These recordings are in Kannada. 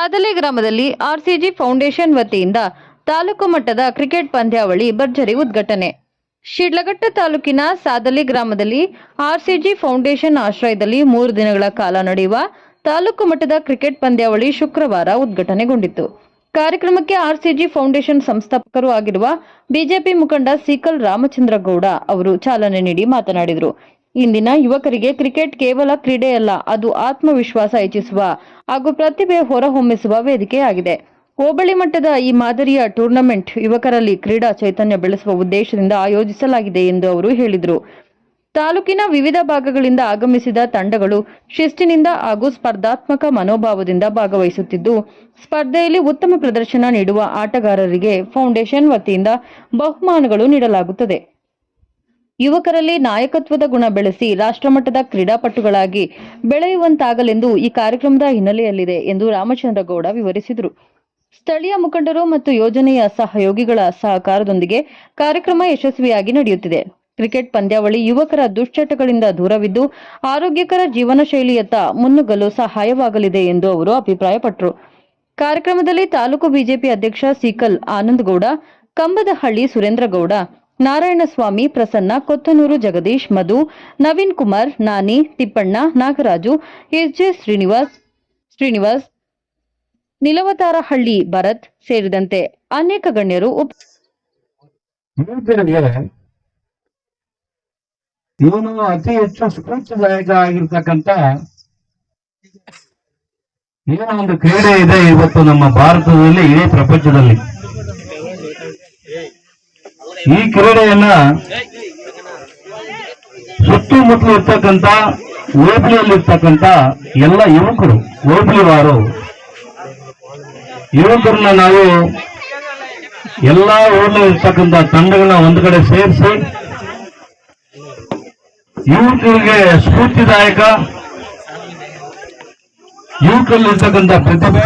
ಸಾದಲೆ ಗ್ರಾಮದಲ್ಲಿ ಆರ್ಸಿಜಿ ಫೌಂಡೇಶನ್ ವತಿಯಿಂದ ತಾಲೂಕು ಮಟ್ಟದ ಕ್ರಿಕೆಟ್ ಪಂದ್ಯಾವಳಿ ಭರ್ಜರಿ ಉದ್ಘಾಟನೆ. ಶಿಡ್ಲಘಟ್ಟ ತಾಲೂಕಿನ ಸಾದಲಿ ಗ್ರಾಮದಲ್ಲಿ ಆರ್ಸಿಜಿ ಫೌಂಡೇಶನ್ ಆಶ್ರಯದಲ್ಲಿ ಮೂರು ದಿನಗಳ ಕಾಲ ನಡೆಯುವ ತಾಲೂಕು ಮಟ್ಟದ ಕ್ರಿಕೆಟ್ ಪಂದ್ಯಾವಳಿ ಶುಕ್ರವಾರ ಉದ್ಘಾಟನೆಗೊಂಡಿತು. ಕಾರ್ಯಕ್ರಮಕ್ಕೆ ಆರ್ಸಿಜಿ ಫೌಂಡೇಶನ್ ಸಂಸ್ಥಾಪಕರು ಆಗಿರುವ ಬಿಜೆಪಿ ಮುಖಂಡ ಸೀಕಲ್ ರಾಮಚಂದ್ರ ಗೌಡ ಅವರು ಚಾಲನೆ ನೀಡಿ ಮಾತನಾಡಿದರು. ಇಂದಿನ ಯುವಕರಿಗೆ ಕ್ರಿಕೆಟ್ ಕೇವಲ ಕ್ರೀಡೆಯಲ್ಲ ಅದು ಆತ್ಮವಿಶ್ವಾಸ ಹೆಚ್ಚಿಸುವ ಹಾಗೂ ಪ್ರತಿಭೆ ಹೊರಹೊಮ್ಮಿಸುವ ವೇದಿಕೆಯಾಗಿದೆ. ಹೋಬಳಿ ಮಟ್ಟದ ಈ ಮಾದರಿಯ ಟೂರ್ನಮೆಂಟ್ ಯುವಕರಲ್ಲಿ ಕ್ರೀಡಾ ಚೈತನ್ಯ ಬೆಳೆಸುವ ಉದ್ದೇಶದಿಂದ ಆಯೋಜಿಸಲಾಗಿದೆ ಎಂದು ಅವರು ಹೇಳಿದರು. ತಾಲೂಕಿನ ವಿವಿಧ ಭಾಗಗಳಿಂದ ಆಗಮಿಸಿದ ತಂಡಗಳು ಶಿಸ್ತಿನಿಂದ ಹಾಗೂ ಸ್ಪರ್ಧಾತ್ಮಕ ಮನೋಭಾವದಿಂದ ಭಾಗವಹಿಸುತ್ತಿದ್ದು, ಸ್ಪರ್ಧೆಯಲ್ಲಿ ಉತ್ತಮ ಪ್ರದರ್ಶನ ನೀಡುವ ಆಟಗಾರರಿಗೆ ಫೌಂಡೇಶನ್ ವತಿಯಿಂದ ಬಹುಮಾನಗಳು ನೀಡಲಾಗುತ್ತದೆ. ಯುವಕರಲ್ಲಿ ನಾಯಕತ್ವದ ಗುಣ ಬೆಳೆಸಿ ರಾಷ್ಟ್ರಮಟ್ಟದ ಕ್ರೀಡಾಪಟುಗಳಾಗಿ ಬೆಳೆಯುವಂತಾಗಲೆಂದು ಈ ಕಾರ್ಯಕ್ರಮದ ಹಿನ್ನೆಲೆಯಲ್ಲಿದೆ ಎಂದು ರಾಮಚಂದ್ರಗೌಡ ವಿವರಿಸಿದರು. ಸ್ಥಳೀಯ ಮುಖಂಡರು ಮತ್ತು ಯೋಜನೆಯ ಸಹಯೋಗಿಗಳ ಸಹಕಾರದೊಂದಿಗೆ ಕಾರ್ಯಕ್ರಮ ಯಶಸ್ವಿಯಾಗಿ ನಡೆಯುತ್ತಿದೆ. ಕ್ರಿಕೆಟ್ ಪಂದ್ಯಾವಳಿ ಯುವಕರ ದುಶ್ಚಟಗಳಿಂದ ದೂರವಿದ್ದು, ಆರೋಗ್ಯಕರ ಜೀವನ ಶೈಲಿಯತ್ತ ಮುನ್ನುಗ್ಗಲು ಸಹಾಯವಾಗಲಿದೆ ಎಂದು ಅವರು ಅಭಿಪ್ರಾಯಪಟ್ಟರು. ಕಾರ್ಯಕ್ರಮದಲ್ಲಿ ತಾಲೂಕು ಬಿಜೆಪಿ ಅಧ್ಯಕ್ಷ ಸೀಕಲ್ ಆನಂದಗೌಡ, ಕಂಬದಹಳ್ಳಿ ಸುರೇಂದ್ರಗೌಡ ನಾರಾಯಣಸ್ವಾಮಿ, ಪ್ರಸನ್ನ, ಕೊತ್ತನೂರು ಜಗದೀಶ್, ಮಧು, ನವೀನ್ ಕುಮಾರ್, ನಾನಿ, ತಿಪ್ಪಣ್ಣ, ನಾಗರಾಜು, ಎಸ್ಜೆ ಶ್ರೀನಿವಾಸ್ ಶ್ರೀನಿವಾಸ್, ನಿಲವತಾರಹಳ್ಳಿ, ಭರತ್ ಸೇರಿದಂತೆ ಅನೇಕ ಗಣ್ಯರು ಉಪ ಇವನು ಅತಿ ಹೆಚ್ಚು ಸ್ಫೂರ್ತಿದಾಯಕ ಆಗಿರ್ತಕ್ಕಂಥ ಏನೋ ಒಂದು ಕ್ರೀಡೆ ಇದೆ ಇವತ್ತು ನಮ್ಮ ಭಾರತದಲ್ಲಿ, ಇಡೀ ಪ್ರಪಂಚದಲ್ಲಿ. ಈ ಕ್ರೀಡೆಯನ್ನ ಸುತ್ತಮುತ್ತಲು ಇರ್ತಕ್ಕಂಥ ಹೋಬಳಿಯಲ್ಲಿ ಇರ್ತಕ್ಕಂಥ ಎಲ್ಲ ಯುವಕರು, ಹೋಬಳಿವಾರು, ಯುವಕರನ್ನ ನಾವು ಎಲ್ಲಾ ಊರ್ನಲ್ಲಿ ಇರ್ತಕ್ಕಂಥ ತಂಡಗಳನ್ನ ಒಂದು ಕಡೆ ಸೇರಿಸಿ ಯುವಕರಿಗೆ ಸ್ಫೂರ್ತಿದಾಯಕ, ಯುವಕರಲ್ಲಿರ್ತಕ್ಕಂಥ ಪ್ರತಿಭೆ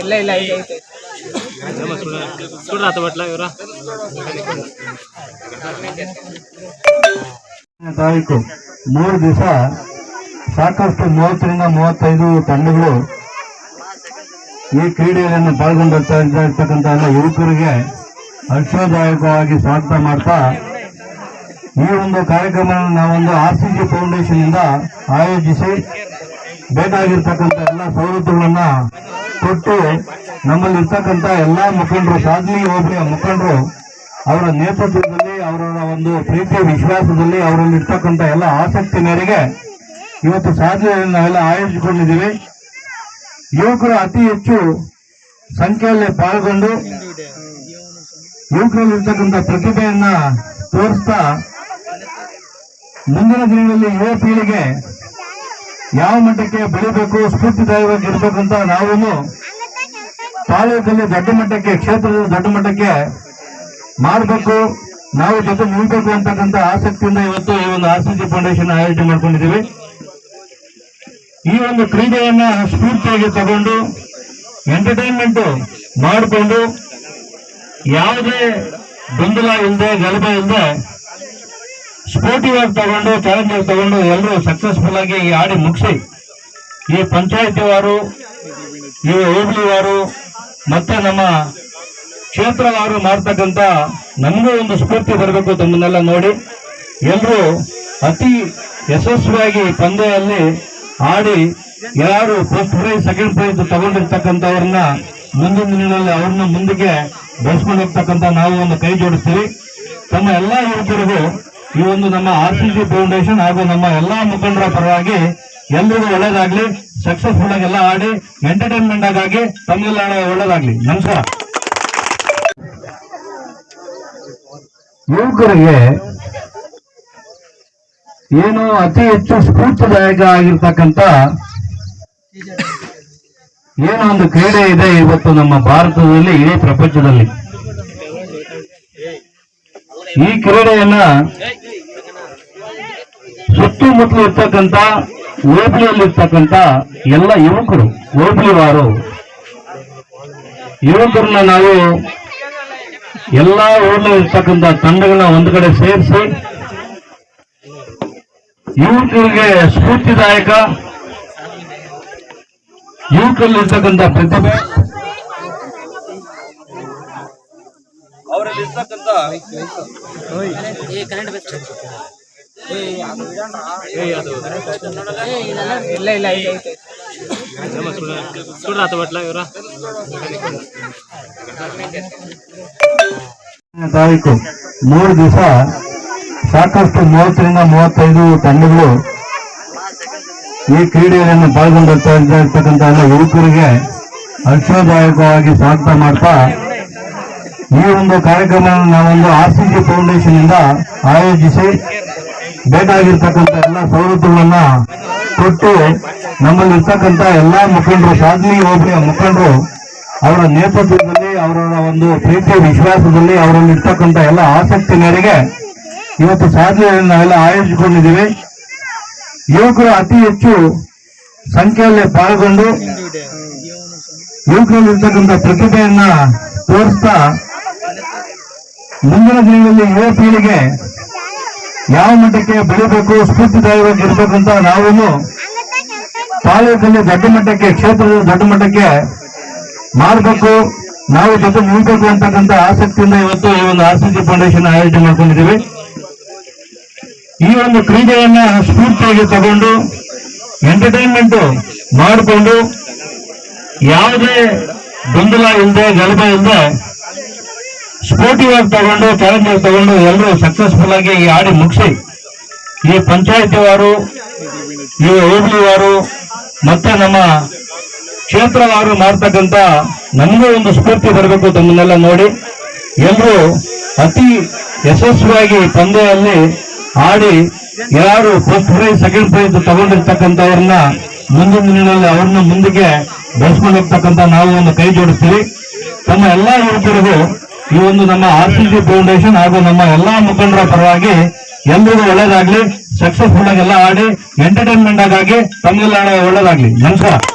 ಇಲ್ಲ ಇಲ್ಲ. ತಾರೀಕು. ಮೂರು ದಿವಸ ಸಾಕಷ್ಟು ಮೂವತ್ತರಿಂದ ಮೂವತ್ತೈದು ತಂಡಗಳು ಈ ಕ್ರೀಡೆಯನ್ನು ಪಾಲ್ಗೊಂಡಿರ್ತಾ ಇರ್ತಕ್ಕಂಥ ಎಲ್ಲ ಯುವಕರಿಗೆ ಹರ್ಷದಾಯಕವಾಗಿ ಸ್ವಾಗತ ಮಾಡ್ತಾ ಈ ಒಂದು ಕಾರ್ಯಕ್ರಮವನ್ನು ನಾವೊಂದು ಆರ್ ಸಿ ಜಿ ಫೌಂಡೇಶನ್ ಇಂದ ಆಯೋಜಿಸಿ ಬೇಕಾಗಿರ್ತಕ್ಕಂಥ ಎಲ್ಲ ಸವಲತ್ತುಗಳನ್ನ ಕೊಟ್ಟು ನಮ್ಮಲ್ಲಿ ಇರ್ತಕ್ಕಂಥ ಎಲ್ಲಾ ಮುಖಂಡರು, ಸಾಧನೆ ಹೋಬಳಿಯ ಮುಖಂಡರು ಅವರ ನೇತೃತ್ವದಲ್ಲಿ ಅವರ ಒಂದು ಪ್ರೀತಿಯ ವಿಶ್ವಾಸದಲ್ಲಿ ಅವರಲ್ಲಿ ಇರ್ತಕ್ಕಂಥ ಎಲ್ಲ ಆಸಕ್ತಿ ಮೇರೆಗೆ ಇವತ್ತು ಸಾಧನೆಯನ್ನು ನಾವೆಲ್ಲ ಆಯೋಜಿಸಿಕೊಂಡಿದ್ದೀವಿ. ಯುವಕರು ಅತಿ ಹೆಚ್ಚು ಸಂಖ್ಯೆಯಲ್ಲಿ ಪಾಲ್ಗೊಂಡು ಯುವಕರಲ್ಲಿರ್ತಕ್ಕಂಥ ಪ್ರತಿಭೆಯನ್ನ ತೋರಿಸ್ತಾ ಮುಂದಿನ ದಿನಗಳಲ್ಲಿ ಯುವ ಪೀಳಿಗೆ ಯಾವ ಮಟ್ಟಕ್ಕೆ ಬೆಳಿಬೇಕು ಸ್ಫೂರ್ತಿದಾಯವಾಗಿ ಅಂತ ನಾವು ತಾಲೂಕಲ್ಲಿ ದೊಡ್ಡ ಮಟ್ಟಕ್ಕೆ, ಕ್ಷೇತ್ರದಲ್ಲಿ ದೊಡ್ಡ ಮಟ್ಟಕ್ಕೆ ಮಾಡಬೇಕು ನಾವು ಜೊತೆ ನಿಲ್ಬೇಕು ಅಂತಕ್ಕಂಥ ಆಸಕ್ತಿಯಿಂದ ಇವತ್ತು ಈ ಒಂದು ಆರ್ ಫೌಂಡೇಶನ್ ಆಯೋಜನೆ ಮಾಡ್ಕೊಂಡಿದ್ದೀವಿ. ಈ ಒಂದು ಕ್ರೀಡೆಯನ್ನ ಸ್ಫೂರ್ತಿಯಾಗಿ ತಗೊಂಡು ಎಂಟರ್ಟೈನ್ಮೆಂಟ್ ಮಾಡಿಕೊಂಡು, ಯಾವುದೇ ಗೊಂದಲ ಇಲ್ಲದೆ ಗಲಭೆ ಇಲ್ಲದೆ ಸ್ಪೋರ್ಟಿವ್ ಆಗಿ ತಗೊಂಡು ಚಾಲೆಂಜರ್ ತಗೊಂಡು ಎಲ್ಲರೂ ಸಕ್ಸಸ್ಫುಲ್ ಆಗಿ ಈ ಆಡಿ ಮುಗಿಸಿ, ಈ ಪಂಚಾಯತಿವಾರು ಈ ಹೋಬಳಿ ವಾರು, ಮತ್ತೆ ನಮ್ಮ ಕ್ಷೇತ್ರವಾರು ಮಾಡ್ತಕ್ಕಂಥ ನಮಗೂ ಒಂದು ಸ್ಫೂರ್ತಿ ಬರಬೇಕು ತಮ್ಮನ್ನೆಲ್ಲ ನೋಡಿ. ಎಲ್ಲರೂ ಅತಿ ಯಶಸ್ವಿಯಾಗಿ ಪಂದ್ಯದಲ್ಲಿ ಆಡಿ ಯಾರು ಫಸ್ಟ್ ಪ್ರೈಸ್ ಸೆಕೆಂಡ್ ಪ್ರೈಸ್ ತಗೊಂಡಿರ್ತಕ್ಕಂಥವ್ರನ್ನ ಮುಂದಿನ ದಿನಗಳಲ್ಲಿ ಅವ್ರನ್ನ ಮುಂದಕ್ಕೆ ಬೆಳೆಸ್ಕೊಂಡು ಹೋಗ್ತಕ್ಕಂಥ ನಾವು ಒಂದು ಕೈ ಜೋಡಿಸ್ತೀವಿ. ತಮ್ಮ ಎಲ್ಲ ಯುವಕರಿಗೂ ಈ ಒಂದು ನಮ್ಮ ಆರ್ ಫೌಂಡೇಶನ್ ಹಾಗೂ ನಮ್ಮ ಎಲ್ಲಾ ಮುಖಂಡರ ಪರವಾಗಿ ಎಲ್ರಿಗೂ ಒಳ್ಳೇದಾಗ್ಲಿ ಸಕ್ಸಸ್ಫುಲ್ ಆಗಿ ಎಲ್ಲ ಆಡಿ ಎಂಟರ್ಟೈನ್ಮೆಂಟ್ ಆಗಿ ತಮ್ಮೆಲ್ಲ ಒಳ್ಳೇದಾಗ್ಲಿ. ನಮಸ್ಕಾರ. ಯುವಕರಿಗೆ ಏನು ಅತಿ ಹೆಚ್ಚು ಸ್ಫೂರ್ತಿದಾಯಕ ಆಗಿರ್ತಕ್ಕಂತ ಏನೋ ಒಂದು ಕ್ರೀಡೆ ಇದೆ ಇವತ್ತು ನಮ್ಮ ಭಾರತದಲ್ಲಿ, ಇಡೀ ಪ್ರಪಂಚದಲ್ಲಿ. ಈ ಕ್ರೀಡೆಯನ್ನ ಸುತ್ತಮುತ್ತಲು ಇರ್ತಕ್ಕಂಥ ಹೋಬಳಿಯಲ್ಲಿ ಇರ್ತಕ್ಕಂಥ ಎಲ್ಲ ಯುವಕರು ಹೋಬಳಿವಾರು ಯುವಕರನ್ನ ನಾವು ಎಲ್ಲ ಇರ್ತಕ್ಕಂಥ ತಂಡಗಳನ್ನ ಒಂದು ಕಡೆ ಸೇರಿಸಿ ಯುವಕರಿಗೆ ಸ್ಫೂರ್ತಿದಾಯಕ ಯುವಕರಲ್ಲಿರ್ತಕ್ಕಂಥ ಪ್ರತಿಭೆ. ಅವರಲ್ಲಿರ್ತಕ್ಕಂಥ ತಾರೀಕು ಮೂರು ದಿವಸ ಸಾಕಷ್ಟು ಮೂವತ್ತರಿಂದ ಮೂವತ್ತೈದು ತಂಡಗಳು ಈ ಕ್ರೀಡೆಯನ್ನು ಪಾಲ್ಗೊಂಡಿರ್ತಾ ಇರ್ತಕ್ಕಂಥ ಎಲ್ಲ ಯುವಕರಿಗೆ ಹರ್ಷದಾಯಕವಾಗಿ ಸ್ವಾಗತ ಮಾಡ್ತಾ ಈ ಒಂದು ಕಾರ್ಯಕ್ರಮವನ್ನು ನಾವೊಂದು ಆರ್ ಸಿ ಜಿ ಫೌಂಡೇಶನ್ ಇಂದ ಆಯೋಜಿಸಿ ಬೇಕಾಗಿರ್ತಕ್ಕಂಥ ಎಲ್ಲ ಸವಲತ್ತುಗಳನ್ನ ಕೊಟ್ಟು ನಮ್ಮಲ್ಲಿ ಇರ್ತಕ್ಕಂಥ ಎಲ್ಲಾ ಮುಖಂಡರು, ಸಾಧನೆ ಹೋಬಳಿಯ ಮುಖಂಡರು, ಅವರ ನೇತೃತ್ವದಲ್ಲಿ ಅವರ ಒಂದು ಪ್ರೀತಿ, ವಿಶ್ವಾಸದಲ್ಲಿ ಅವರಲ್ಲಿ ಇರ್ತಕ್ಕಂಥ ಎಲ್ಲ ಆಸಕ್ತಿ ಮೇರೆಗೆ ಇವತ್ತು ಸಾಧನೆಯನ್ನು ನಾವೆಲ್ಲ ಆಯೋಜಿಸಿಕೊಂಡಿದ್ದೀವಿ. ಯುವಕರು ಅತಿ ಹೆಚ್ಚು ಸಂಖ್ಯೆಯಲ್ಲಿ ಪಾಲ್ಗೊಂಡು ಯುವಕರಲ್ಲಿ ಇರ್ತಕ್ಕಂಥ ಪ್ರತಿಭೆಯನ್ನ ತೋರಿಸ್ತಾ ಮುಂದಿನ ದಿನಗಳಲ್ಲಿ ಯುವ ಪೀಳಿಗೆ ಯಾವ ಮಟ್ಟಕ್ಕೆ ಬೆಳಿಬೇಕು ಸ್ಫೂರ್ತಿದಾಯವಾಗಿ ಇರಬೇಕಂತ ನಾವು ತಾಲೂಕಲ್ಲಿ ದೊಡ್ಡ ಮಟ್ಟಕ್ಕೆ ಕ್ಷೇತ್ರದ ದೊಡ್ಡ ಮಟ್ಟಕ್ಕೆ ಮಾಡಬೇಕು ನಾವು ಜೊತೆ ನಿಲ್ಬೇಕು ಅಂತಕ್ಕಂಥ ಆಸಕ್ತಿಯಿಂದ ಇವತ್ತು ಈ ಒಂದು ಜಿ ಫೌಂಡೇಶನ್ ಆಯೋಜನೆ ಮಾಡ್ಕೊಂಡಿದ್ದೀವಿ. ಈ ಒಂದು ಕ್ರೀಡೆಯನ್ನ ಸ್ಫೂರ್ತಿಯಾಗಿ ತಗೊಂಡು, ಎಂಟರ್ಟೈನ್ಮೆಂಟ್ ಮಾಡಿಕೊಂಡು, ಯಾವುದೇ ಗೊಂದಲ ಇಲ್ಲದೆ ಗಲಭೆ ಇಲ್ಲದೆ ಸ್ಪೋರ್ಟಿವ್ ಆಗಿ ತಗೊಂಡು ಚಾಲೆಂಜರ್ ತಗೊಂಡು ಎಲ್ಲರೂ ಸಕ್ಸಸ್ಫುಲ್ ಆಗಿ ಈ ಆಡಿ ಮುಗಿಸಿ, ಈ ಪಂಚಾಯತಿ ವಾರು, ಈ ಹೋಬಳಿ ವಾರು, ಮತ್ತೆ ನಮ್ಮ ಕ್ಷೇತ್ರವಾರು ಮಾಡ್ತಕ್ಕಂಥ ನಮಗೂ ಒಂದು ಸ್ಫೂರ್ತಿ ಬರಬೇಕು ತಮ್ಮನ್ನೆಲ್ಲ ನೋಡಿ. ಎಲ್ಲರೂ ಅತಿ ಯಶಸ್ವಿಯಾಗಿ ಪಂದ್ಯದಲ್ಲಿ ಆಡಿ ಯಾರು ಫಸ್ಟ್ ಪ್ರೈಸ್ ಸೆಕೆಂಡ್ ಪ್ರೈಸ್ ತಗೊಂಡಿರ್ತಕ್ಕಂಥವ್ರನ್ನ ಮುಂದಿನ ದಿನಗಳಲ್ಲಿ ಅವ್ರನ್ನ ಮುಂದಕ್ಕೆ ಬೆಳೆಸ್ಕೊಂಡು ಹೋಗ್ತಕ್ಕಂಥ ನಾವು ಒಂದು ಕೈ ಜೋಡಿಸ್ತೀವಿ. ತಮ್ಮ ಎಲ್ಲ ಯುವಕರಿಗೂ ಈ ಒಂದು ನಮ್ಮ ಆರ್ ಸಿ ಫೌಂಡೇಶನ್ ಹಾಗೂ ನಮ್ಮ ಎಲ್ಲಾ ಮುಖಂಡರ ಪರವಾಗಿ ಎಲ್ರಿಗೂ ಒಳ್ಳೇದಾಗ್ಲಿ ಸಕ್ಸಸ್ಫುಲ್ ಆಗಿ ಎಲ್ಲ ಆಡಿ ಎಂಟರ್ಟೈನ್ಮೆಂಟ್ ಆಗಿ, ತಮ್ಗೆಲ್ಲ ಒಳ್ಳೇದಾಗ್ಲಿ. ನಮಸ್ಕಾರ.